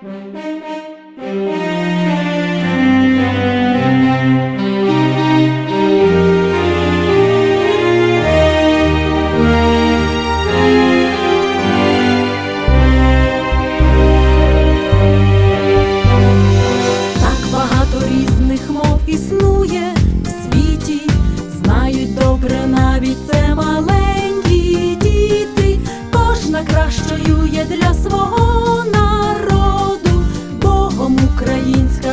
Música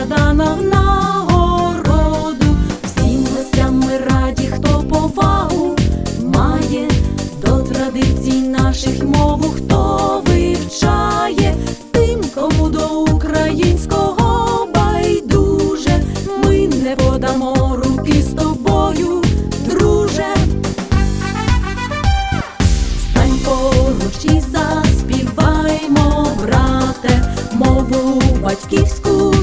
дана нагороду. Всім гостям ми раді, хто повагу має до традицій наших мову, хто вивчає тим, кому до українського байдуже, ми не подамо руки з тобою, друже. Стань поруч і заспіваймо, брате, мову батьківську